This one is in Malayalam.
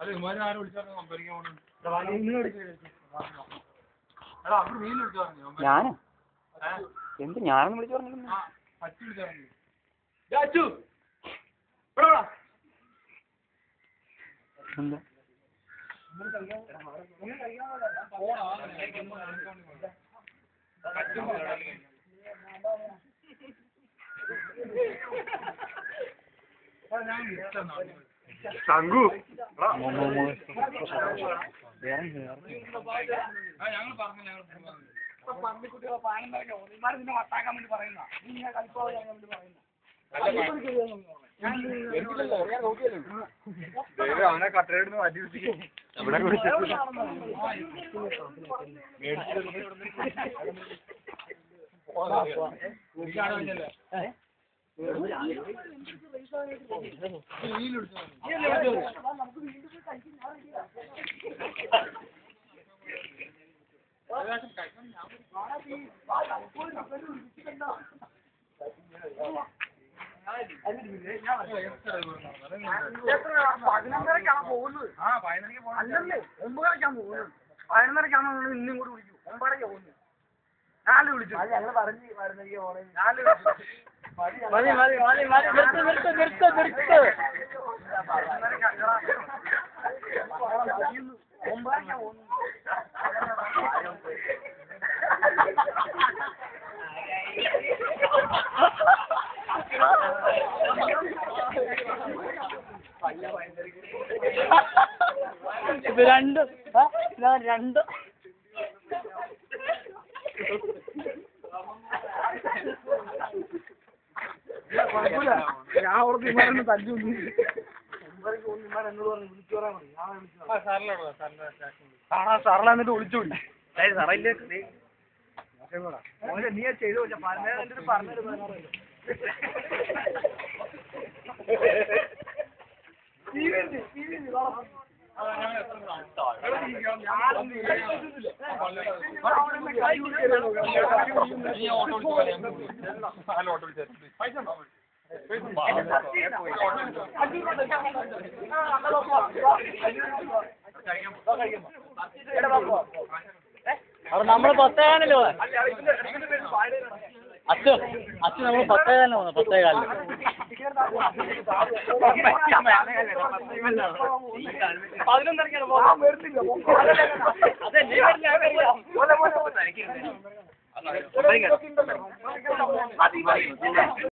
അല്ല ഇമാര് ആരും വിളിച്ചാൽ സംഭരിക്കാൻ പോണു എടാ അവിടെ മീൻ വിളിച്ചു പറഞ്ഞു ഞാനോ എന്ത് ഞാനൊന്നും വിളിച്ചു പറഞ്ഞില്ല വിളിച്ചു പറഞ്ഞു അച്ചു ഇവിടെ വാടാ. എന്താ പോടാ, എനിക്ക് ഒന്നും കാണിക്കാൻ വേണ്ടി. ശങ്കു ഞങ്ങൾ പറഞ്ഞു വേണ്ടി പറഞ്ഞു. അവനെ കട്ടയെടുത്ത് മാറ്റി ഇവിടെ കുടിച്ചിട്ട് എനിക്കാണ് വേണ്ടിയല്ലേ? മീൻ വിളിച്ചു പറഞ്ഞു. പതിനൊന്നരക്കാണ് പോകുന്നത്. അല്ലല്ലേ ഒമ്പതരക്കാണ് പോകുന്നത്. പതിനൊന്നരക്കാണ് നമ്മൾ ഇന്നും കൂടി വിളിക്കും ഒമ്പതരക്കാ പോകുന്നത്. നാല് വിളിച്ചു. നാല് വിളിച്ചു. മതി മതി മതി മതി. നിർത്ത് നിർത്ത് നിർത്ത് നിർത്ത്. രണ്ട് രണ്ട്. ഞാൻ ഓർത്ത് ഇമാരൊന്നും തല്ലു പറഞ്ഞു സാറിനെ എന്നിട്ട് വിളിച്ചു സാറല്ലേ നീ ചെയ്തു പറഞ്ഞു പറഞ്ഞത് ഓട്ടോ വിളിച്ചു പൈസ ഉണ്ടോ അവിടെ നമ്മൾ പത്തേകാലല്ലോ അച്ഛ അച്ഛൻ നമ്മൾ പത്തേകാലിന് വന്നു പത്തേകാലിന്. പതിനൊന്നരക്കാണ്